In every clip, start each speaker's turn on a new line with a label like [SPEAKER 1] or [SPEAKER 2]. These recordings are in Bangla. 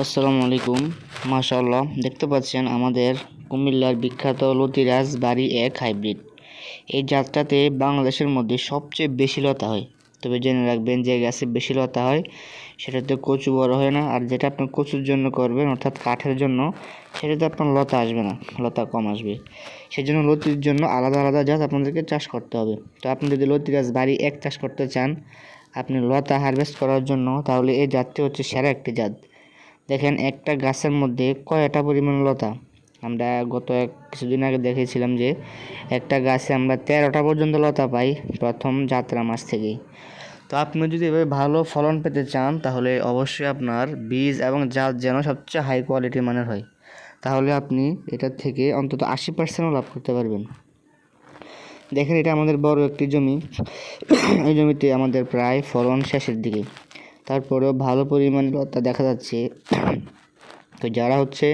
[SPEAKER 1] আসসালামু আলাইকুম। মাশাআল্লাহ, দেখতে পাচ্ছেন আমাদের কুমিল্লার বিখ্যাত লতিরাজ বাড়ি এক হাইব্রিড। এই জাতটাতে বাংলাদেশের মধ্যে সবচেয়ে বেশি লতা হয়। তবে জেনে রাখবেন যে গাছে বেশি লতা হয়, সেটাতে কচু বড় হয় না, আর যেটা আপনার কচুর জন্য করবেন, অর্থাৎ কাঠের জন্য, সেটাতে আপনার লতা আসবে না, লতা কম আসবে। সেই জন্য লতির জন্য আলাদা আলাদা জাত আপনাদেরকে চাষ করতে হবে। তো আপনি যদি লতিরাজ বাড়ি এক চাষ করতে চান, আপনি লতা হারভেস্ট করার জন্য, তাহলে এই জাতটি হচ্ছে সেরা একটি জাত। দেখেন, একটা গাছের মধ্যে কয়টা পরিমাণ লতা? আমরা গত এক, কিছুদিন আগে দেখেছিলাম যে, একটা গাছে আমরা তেরোটা পর্যন্ত লতা পাই প্রথম যাত্রা মাস থেকেই। তো আপনি যদি এভাবে ভালো ফলন পেতে চান, তাহলে অবশ্যই আপনার বীজ এবং জাত যেন সবচেয়ে হাই কোয়ালিটি মানের হয়। তাহলে আপনি এটার থেকে অন্তত আশি পার্সেন্টও লাভ করতে পারবেন। দেখেন, এটা আমাদের বড় একটি জমি। এই জমিতে আমাদের প্রায় ফলন শেষের দিকে। তারপরেও ভালো পরিমাণে লতা দেখা যাচ্ছে। তো যারা হচ্ছে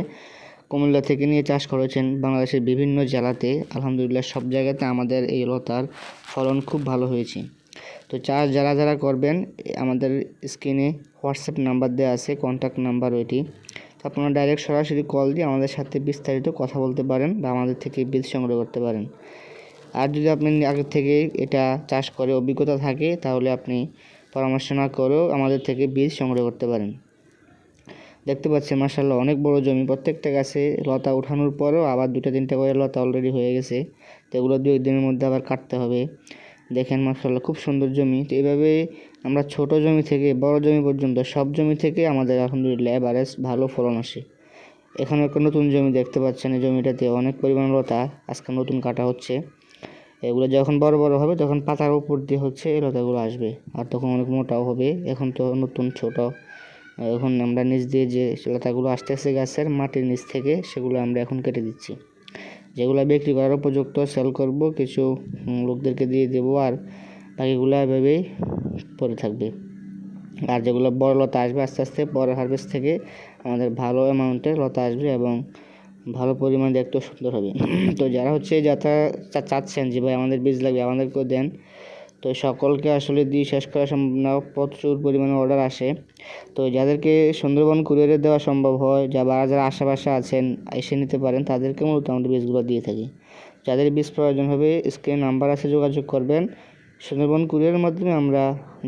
[SPEAKER 1] কুমিল্লা থেকে নিয়ে চাষ করেছেন বাংলাদেশের বিভিন্ন জেলাতে, আলহামদুলিল্লাহ সব জায়গাতে আমাদের এই লতার ফলন খুব ভালো হয়েছে। তো চাষ যারা যারা করবেন, আমাদের স্ক্রিনে হোয়াটসঅ্যাপ নাম্বার দেওয়া আছে কন্ট্যাক্ট নাম্বার ওইটি। তো আপনারা ডাইরেক্ট সরাসরি কল দিয়ে আমাদের সাথে বিস্তারিত কথা বলতে পারেন বা আমাদের থেকে বীজ সংগ্রহ করতে পারেন। আর যদি আপনি আগে থেকে এটা চাষ করে অভিজ্ঞতা থাকে, তাহলে আপনি পরামর্শ না করেও আমাদের থেকে বীজ সংগ্রহ করতে পারেন। দেখতে পাচ্ছেন মার্শাল্লাহ অনেক বড় জমি। প্রত্যেকটা গাছে লতা উঠানোর পরেও আবার দুটা, তিনটা করে লতা অলরেডি হয়ে গেছে। তো এগুলো দুই দিনের মধ্যে আবার কাটতে হবে। দেখেন মার্শাল্লাহ খুব সুন্দর জমি। তো এইভাবে আমরা ছোট জমি থেকে বড় জমি পর্যন্ত সব জমি থেকে আমাদের, আলহামদুলিল্লাহ এভারেজ ভালো ফলন আসে। এখানে একটা নতুন জমি দেখতে পাচ্ছেন। এই জমিটাতে অনেক পরিমাণ লতা আজকে নতুন কাটা হচ্ছে। এগুলো যখন বড় বড় হবে তখন পাতার উপর দিয়ে হচ্ছে এই লতাগুলো আসবে। আর তখন অনেক মোটাও হবে। এখন তো নতুন ছোট। এখন আমরা নিচ দিয়ে যে লতাগুলো আসতেছে গাছের মাটির নিচ থেকে, সেগুলো আমরা এখন কেটে দিচ্ছি। যেগুলো বিক্রি করার উপযুক্ত সেল করব, কিছু লোকদেরকে দিয়ে দেবো আর বাকিগুলো এভাবেই পরে থাকবে। আর যেগুলো বড় লতা আসবে আস্তে আস্তে, পরের হারভেস্ট থেকে আমাদের ভালো অ্যামাউন্টের লতা আসবে এবং ভালো পরিমাণ দেখতেও সুন্দর হবে। তো যারা হচ্ছে যাত্রা চাচ্ছেন যে, ভাই, আমাদের বীজ লাগবে, আমাদেরকেও দেন। তো সকলকে আসলে দিয়ে শেষ করা সম্ভব না প্রচুর পরিমাণে অর্ডার আসে। তো যাদেরকে সুন্দরবন কুরিয়ারে দেওয়া সম্ভব হয়, যা বা যারা আশেপাশে আছেন, এসে নিতে পারেন, তাদেরকে মূলত আমাদের বীজগুলো দিয়ে থাকি। যাদের বীজ প্রয়োজন হবে, স্ক্রিন নাম্বার আছে, যোগাযোগ করবেন। সুন্দরবন কুরিয়ারের মাধ্যমে আমরা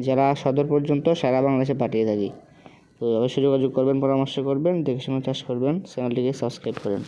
[SPEAKER 1] যারা সদর পর্যন্ত সারা বাংলাদেশে পাঠিয়ে থাকি। তো অবশ্যই যোগাযোগ করবেন, পরামর্শ করবেন, দেখে শুনে চাষ করবেন চ্যানেলটিকে সাবস্ক্রাইব করেন।